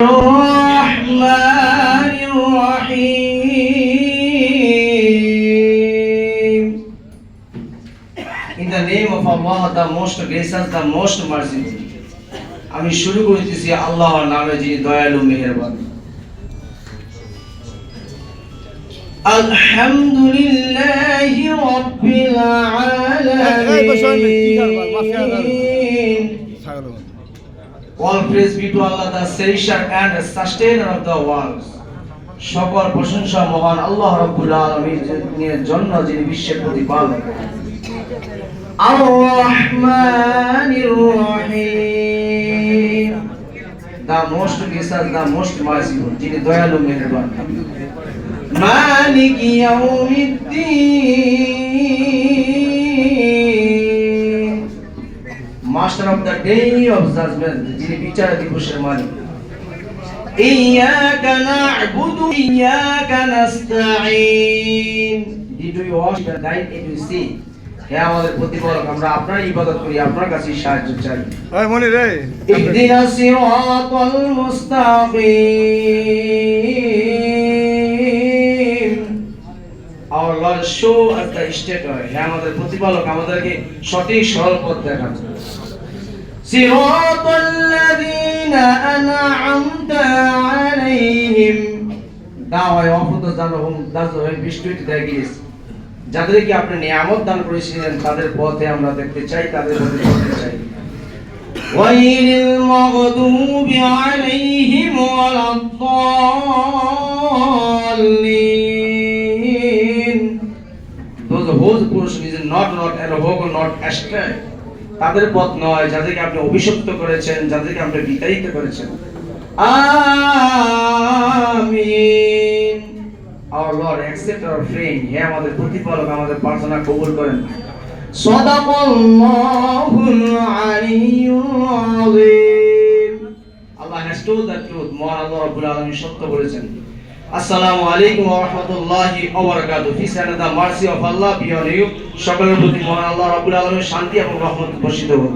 الرحمن الرحيم In the name of Allah, the most gracious, the most merciful. আমি শুরু করতেছি আল্লাহর নামে যিনি দয়ালু মেহেরবান আলহামদুলিল্লাহ রাব্বিল এই বসো, এই কি করবা? মাফিয়া ধরো। আলামিন ছাগলের মতো। All praise be to Allah, the Creator and Sustainer of the world. সকল প্রশংসা মহান আল্লাহ রাব্বুল আলামিনের জন্য যিনি বিশ্বের প্রতিপালক। আর রহমানির রহিম the most gracious the most merciful যিনি দয়ালু মেহেরবান। মালিক ইয়াউমিদ্দিন। master of the day of judgement যিনি বিচার দিবসের মালিক إياك نعبد إياك نستعين Did we wash the night and we see হে আমাদের প্রতিপালক আমরা আপনার ইবাদত করি আপনার কাছে সাহায্য চাই ওই মনির রে اهدنا الصراط المستقيم Our Lord show us the state way হে আমাদের প্রতিপালক আমাদেরকে সঠিক সরল পথ দেখান صراط الذين أنعمت عليهم দাওয়ায় অফত জানহুম দাজহে বৃষ্টিতে দেখিস যাদেরকে আপনি নিয়ামত দান করেছিলেন তাদের পথে আমরা দেখতে চাই তাদের পথে চলতে চাই غير المغضوب عليهم ولا الضالين those whose portion is not not and who not astray তাদের পথ নয়, যাদেরকে আপনি অভিশপ্ত করেছেন, যাদেরকে আপনি বিতাড়িত করেছেন। আমিন। Our lord, accept our friend, হে আমাদের প্রতিপালক, আমাদের প্রার্থনা কবুল করেন। সাদাকাল্লাহুল আযীম। আল্লাহ told the truth, মহান আল্লাহ রাব্বুল আলামিন সত্য বলেছেন। আসসালামু আলাইকুম ওয়া রাহমাতুল্লাহি ওয়া বারাকাতুহু। ফি সানা the mercy of Allah be on you সকলের প্রতি মহান আল্লাহ রাব্বুল আলামিন শান্তি এবং রহমত বর্ষিত হোক।